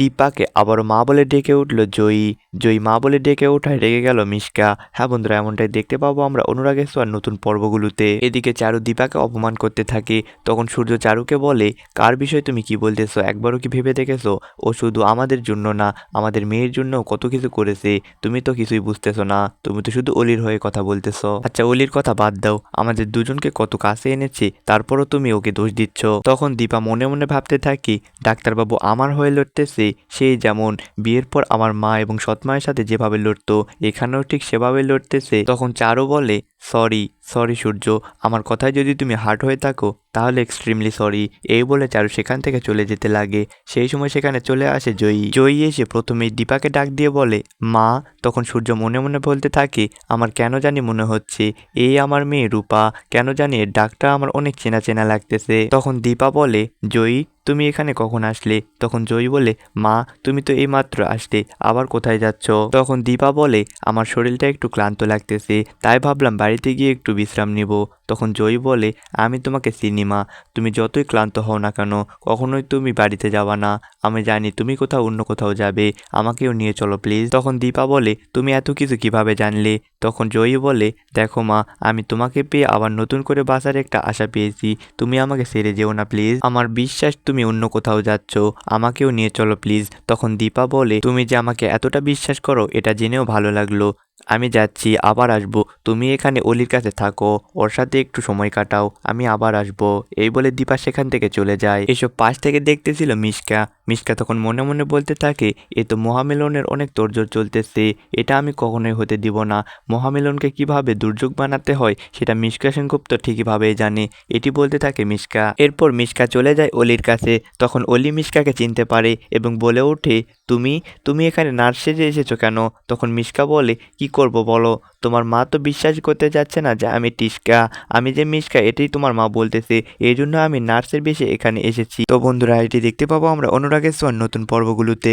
দীপাকে আবারও মা বলে ডেকে উঠল, জয়ী জয়ী মা বলে ডেকে ওঠায় রেগে গেল মিশকা। হ্যাঁ বন্ধুরা, এমনটাই দেখতে পাবো আমরা অনুরাগের ছোঁয়ার নতুন পর্বগুলোতে। এদিকে চারু দীপাকে অপমান করতে থাকে। তখন সূর্য চারুকে বলে, কার বিষয়ে তুমি কি বলতেছো? একবারও কি ভেবে দেখেছ? ও শুধু আমাদের জন্য না, আমাদের মেয়ের জন্য কত কিছু করেছে। তুমি তো কিছুই বুঝতেছো না। তুমি তো শুধু অলির হয়ে কথা বলতেছো। আচ্ছা অলির কথা বাদ দাও। আমাদের দুজনকে কত কাছে এনেছে, তারপরও তুমি ওকে দোষ দিচ্ছ। তখন দীপা মনে মনে ভাবতে থাকি, ডাক্তারবাবু আমার হয়ে লড়তেছে সেই যেমন বিয়ের পর আমার মা এবং সৎমায়ের সাথে যেভাবে লড়তো, এখানেও ঠিক সেভাবে লড়তেছে, তখন চারও বলে সরি সরি সূর্য, আমার কথায় যদি তুমি হার্ট হয়ে থাকো, তাহলে এক্সট্রিমলি সরি এই বলে চারু সেখান থেকে চলে যেতে লাগে। সেই সময় সেখানে চলে আসে জয়ী। জয়ী এসে প্রথমে দীপাকে ডাক দিয়ে বলে, মা, তখন সূর্য মনে মনে বলতে থাকে, আমার কেন জানি মনে হচ্ছে এই আমার মেয়ে রূপা, কেন জানি এর ডাকটা আমার অনেক চেনা চেনা লাগতেছে। তখন দীপা বলে, জয়ী, তুমি এখানে কখন আসলে? তখন জয়ী বলে, মা, তুমি তো এইমাত্র আসলে, আবার কোথায় যাচ্ছ? তখন দীপা বলে, আমার শরীরটা একটু ক্লান্ত লাগতেছে, তাই ভাবলাম বাড়িতে গিয়ে একটু বিশ্রাম নিব। তখন জয়ী বলে, আমি তোমাকে চিনি মা, তুমি যতই ক্লান্ত হও না কেন, কখনোই তুমি বাড়িতে যাবা না। আমি জানি তুমি কোথাও অন্য কোথাও যাবে, আমাকেও নিয়ে চলো প্লিজ তখন দীপা বলে, তুমি এত কিছু কীভাবে জানলে? তখন জয়ী বলে, দেখো মা, আমি তোমাকে পেয়ে আবার নতুন করে বাঁচার একটা আশা পেয়েছি। তুমি আমাকে ছেড়ে যেও না প্লিজ আমার বিশ্বাস তুমি অন্য কোথাও যাচ্ছ, আমাকেও নিয়ে চলো প্লিজ তখন দীপা বলে, তুমি যে আমাকে এতটা বিশ্বাস করো, এটা জেনেও ভালো লাগল। আমি যাচ্ছি, আবার আসব। তুমি এখানে অলির কাছে থাকো, ওর সাথে একটু সময় কাটাও, আমি আবার আসব। এই বলে দীপা সেখান থেকে চলে যায়। এসব পাশ থেকে দেখতেছিল মিশকা। মিশকা তখন মনে মনে বলতে থাকে, এ তো মহামিলনের অনেক তোড়জোড় চলতেছে, এটা আমি কখনোই হতে দিব না। মহামিলনকে কীভাবে দুর্যোগ বানাতে হয়, সেটা মিশকা সেনগুপ্ত ঠিকইভাবেই জানে। এটি বলতে থাকে মিশকা। এরপর মিশকা চলে যায় অলির কাছে। তখন অলি মিশকাকে চিনতে পারে এবং বলে ওঠে তুমি তুমি এখানে নার্স সেজে এসেছ কেন? তখন মিশকা বলে, কি করব বলো? তোমার মা তো বিশ্বাস করতে যাচ্ছে না যে আমি টিস্কা আমি যে মিশকা, এটাই তোমার মা বলতেছে। এই জন্য আমি নার্সের বেশি এখানে এসেছি। তো বন্ধুরা, এটি দেখতে পাবো আমরা অনুরাগের নতুন পর্বগুলোতে।